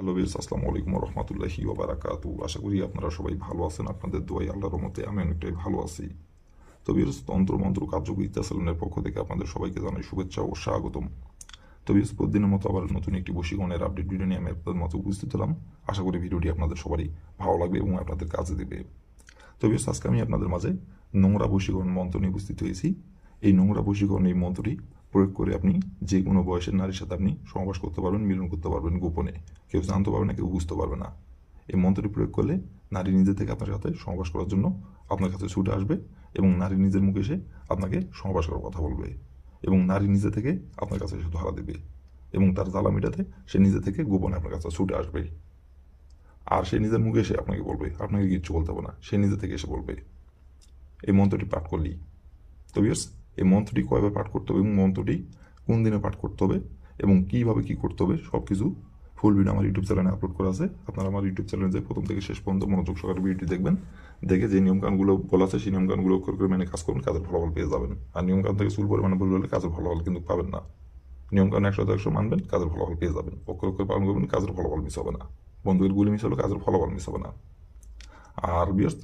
Hello বিস আসসালামু আলাইকুম রহমতুল্লাহি ওবারাকাতু আশা করি আপনারা সবাই ভালো আছেন, আপনাদের দোয়াই আল্লাহর মতে আমি অনেকটাই ভালো আছি। তো বিরস তন্ত্র মন্ত্র কার্যকরিতা সেলুনের পক্ষ থেকে আপনাদের সবাইকে জানাই শুভেচ্ছা ও স্বাগতম। তো বিরস প্রতিদিনের মতো আবার নতুন একটি বশীকরণের আপডেট ভিডিও নিয়ে আমি আপনাদের মতো উপস্থিত হলাম। আশা করি ভিডিওটি আপনাদের সবারই ভালো লাগবে এবং আপনাদের কাজে দেবে। তো বিরস আজকে আমি আপনাদের মাঝে নোংরা বশীকরণ মন্ত্র নিয়ে উপস্থিত হয়েছি। এই নোংরা বশীকরণ এই মন্ত্রটি প্রয়োগ করে আপনি যে কোনো বয়সের নারীর সাথে আপনি সমাবাস করতে পারবেন, মিলন করতে পারবেন গোপনে। কেউ জানতে পারবে না, কেউ বুঝতে পারবে না। এই মন্ত্রটি প্রয়োগ করলে নারী নিজে থেকে আপনার সাথে সমাবাস করার জন্য আপনার কাছে ছুটে আসবে এবং নারী নিজের মুখে এসে আপনাকে সমাবাস করার কথা বলবে এবং নারী নিজে থেকে আপনার কাছে এসে ধরা দেবে এবং তার জ্বালা মেটাতে সে নিজে থেকে গোপনে আপনার কাছে ছুটে আসবে। আর সে নিজের মুখে এসে আপনাকে বলবে, আপনাকে কিচ্ছু বলতে হবে না। সে নিজে থেকে এসে বলবে। এই মন্ত্রটি পাঠ করলেই। তো এই মন্ত্রটি কয়বার পাঠ করতে হবে? এবং মন্ত্রটি কোন দিনে পাঠ করতে হবে? এবং কীভাবে কী করতে হবে? সব কিছু ফুল ভিডিও আমার ইউটিউব চ্যানেলে আপলোড করা আছে। আপনারা আমার ইউটিউব চ্যানেলে যে প্রথম থেকে শেষ পর্যন্ত মনোযোগ সহকারে ভিডিওটি দেখবেন, দেখে যে নিয়মকানুনগুলো বলা আছে, সেই নিয়মকানুনগুলো করে করে মেনে কাজ করবেন, কাজের ফলাফল পেয়ে যাবেন। আর নিয়মকানুন থেকে চুল পরিমাণে ভুল হলে কাজের ফলাফল কিন্তু পাবেন না। নিয়মকানুন একশো একশো মানবেন, কাজের ফলাফল পেয়ে যাবেন। অক্ষর অক্ষর পালন করবেন, কাজের ফলাফল মিস হবে না। বন্ধুদের গুলি মিস হলে কাজের ফলাফল মিস হবে না। আর বিয়ার্স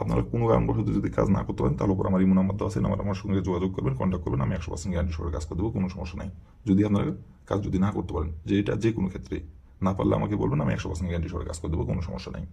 আপনারা কোনো কারণবশত যদি কাজ না করতে পারেন তাহলে উপর আমার ইমো নাম্বার দেওয়া আছে আমার আমার সঙ্গে যোগাযোগ করবেন কন্ট্যাক্ট করবেন আমি একশো পার্সেন্ট গ্যারান্টি সহকারে কাজ করে দেবো কোনো সমস্যা নাই। যদি আপনারা কাজ যদি না করতে পারেন যে এটা যে কোনো ক্ষেত্রে না পারলে আমাকে বলবেন আমি একশো পার্সেন্ট গ্যারান্টি সহকারে কাজ করে দেবো কোনো সমস্যা নাই।